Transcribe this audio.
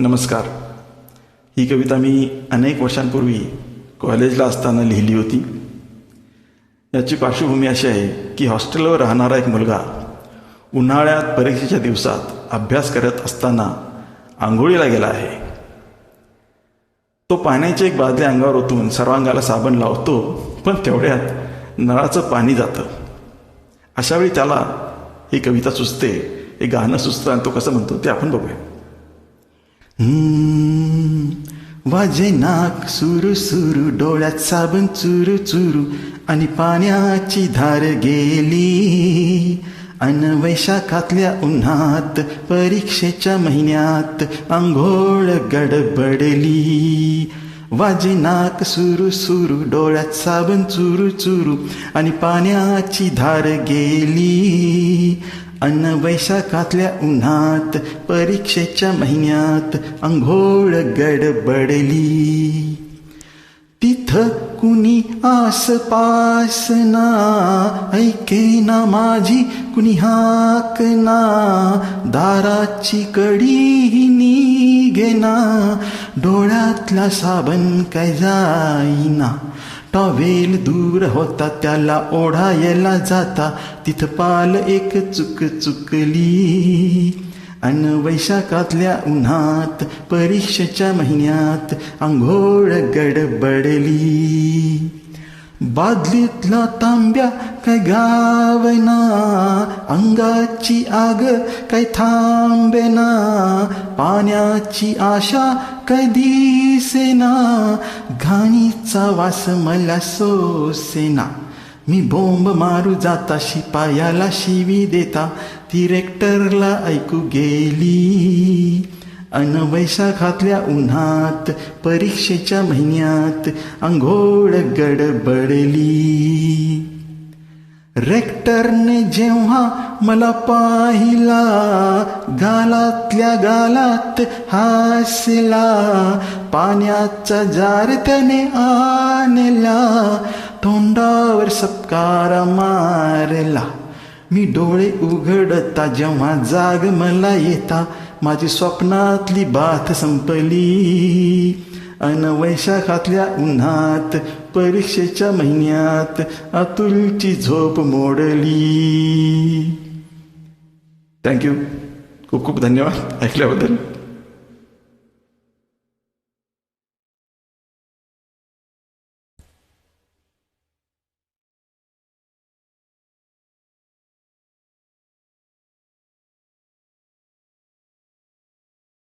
नमस्कार. ही कविता मी अनेक वर्षांपूर्वी कॉलेजला असताना लिहिली होती. याची पार्श्वभूमी अशी आहे की हॉस्टेलवर राहणारा एक मुलगा उन्हाळ्यात परीक्षेच्या दिवसात अभ्यास करत असताना आंघोळीला गेला आहे. तो पाण्याची एक बादली अंगावर ओतून सर्वांगाला साबण लावतो पण तेवढ्यात नळाचं पाणी जातं. अशावेळी त्याला ही कविता सुचते हे गाणं सुचतं आणि तो कसं म्हणतो ते आपण बघूया. वाजे नाक सुरू सुरू डोळ्यात साबण चुरू चुरू आणि पाण्याची धार गेली. अन वैशाखातल्या उन्हात परीक्षेच्या महिन्यात आंघोळ गडबडली. वाजे नाक सुरू सुरू डोळ्यात साबण चुरू चुरू आणि पाण्याची धार गेली. अन्न वैशाखातल्या उन्हात परीक्षेच्या महिन्यात आंघोळ गडबडली. तिथं कुणी आसपास ना ऐके ना माझी कुणी हाक ना दाराची कडी निघेना डोळ्यातला साबण काय जाईना. टॉवेल दूर होता त्याला ओढायला जाता. तिथं पाल एक चुक चुकली. अन वैशाखातल्या उन्हात परीक्षेच्या महिन्यात आंघोळ गडबडली. बादलीतला तांब्या काय गावना अंगाची आग काय थांबेना. पाण्याची आशा कधी सेना? घाणीचा वास मला सोसेना. मी बोंब मारू जाता शिपायाला शिवी देता. ती रेक्टरला ऐकू गेली. अन वैशाखातल्या उन्हात परीक्षेच्या महिन्यात आंघोळ गडबडली. रेक्टरने जेव्हा मला पाहिला गालातल्या गालात हासला पाण्याचा जार त्याने आणला तोंडावर सपकार मारला. मी डोळे उघडता जेव्हा जाग मला येता माझी स्वप्नातली बाथ संपली. अन वैशाखातल्या उन्हात परीक्षेच्या महिन्यात अतुलची झोप मोडली. थँक्यू खूप खूप धन्यवाद ऐकल्याबद्दल.